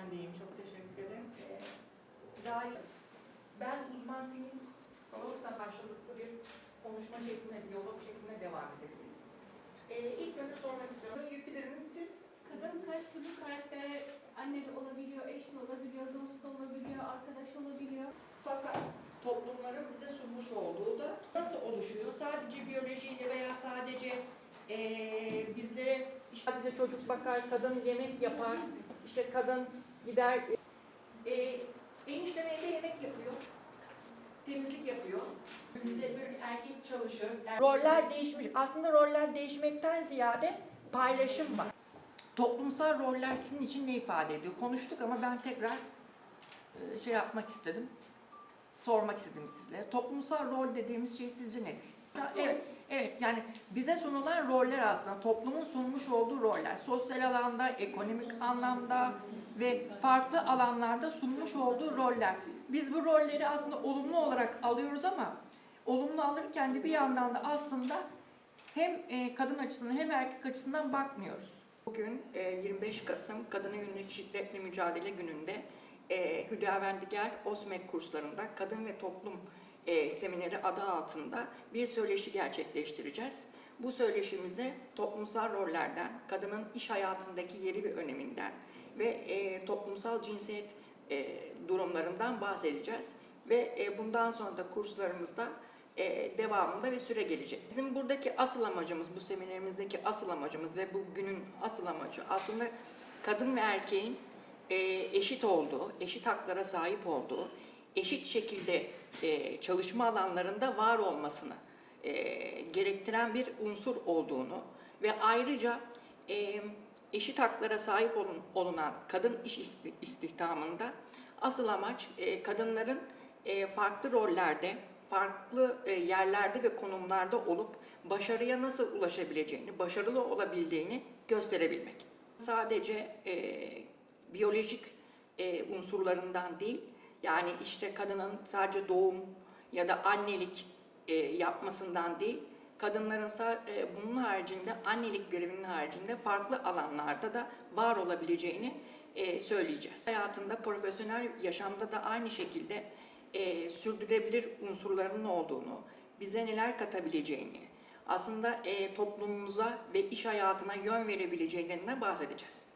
ben deyim. Çok teşekkür ederim. Ee, daha iyi. Ben uzman klinik psikologsam karşılıklı bir konuşma şeklinde, diyalog şeklinde devam edebiliriz. Ee, ilk önce sormak istiyorum. Yükleriniz siz kadın kaç türlü karaktere annesi olabiliyor, eş olabiliyor, dost olabiliyor, arkadaş olabiliyor. Fakat toplumların bize sunmuş olduğu da nasıl oluşuyor? Sadece biyolojiyle veya sadece ee, bizlere işte sadece çocuk bakar, kadın yemek yapar, işte kadın gider eee eniştem evde yemek yapıyor, temizlik yapıyor. Bize bir erkek çalışır. Roller değişmiş. Aslında roller değişmekten ziyade paylaşım var. Toplumsal roller sizin için ne ifade ediyor? Konuştuk ama ben tekrar e, şey yapmak istedim. Sormak istedim sizlere. Toplumsal rol dediğimiz şey sizce nedir? Evet yani bize sunulan roller aslında toplumun sunmuş olduğu roller. Sosyal alanda, ekonomik anlamda ve farklı alanlarda sunmuş olduğu roller. Biz bu rolleri aslında olumlu olarak alıyoruz ama olumlu alırken de bir yandan da aslında hem e, kadın açısından hem erkek açısından bakmıyoruz. Bugün e, 25 Kasım Kadına Yönelik Şiddetle Mücadele Günü'nde e, Hüdavendigar OSMEK kurslarında Kadın ve Toplum e, Semineri adı altında bir söyleşi gerçekleştireceğiz. Bu söyleşimizde toplumsal rollerden, kadının iş hayatındaki yeri ve öneminden ve e, toplumsal cinsiyet e, durumlarından bahsedeceğiz. Ve e, bundan sonra da kurslarımızda e, devamında ve süre gelecek. Bizim buradaki asıl amacımız, bu seminerimizdeki asıl amacımız ve bu günün asıl amacı aslında kadın ve erkeğin e, eşit olduğu, eşit haklara sahip olduğu, eşit şekilde e, çalışma alanlarında var olmasını e, gerektiren bir unsur olduğunu ve ayrıca e, eşit haklara sahip olun, olunan kadın iş isti- istihdamında asıl amaç e, kadınların e, farklı rollerde, farklı e, yerlerde ve konumlarda olup başarıya nasıl ulaşabileceğini, başarılı olabildiğini gösterebilmek. Sadece e, biyolojik e, unsurlarından değil, yani işte kadının sadece doğum ya da annelik e, yapmasından değil, kadınların e, bunun haricinde annelik görevinin haricinde farklı alanlarda da var olabileceğini e, söyleyeceğiz. Hayatında profesyonel yaşamda da aynı şekilde e, sürdürülebilir unsurlarının olduğunu, bize neler katabileceğini, aslında e, toplumumuza ve iş hayatına yön verebileceğinden bahsedeceğiz.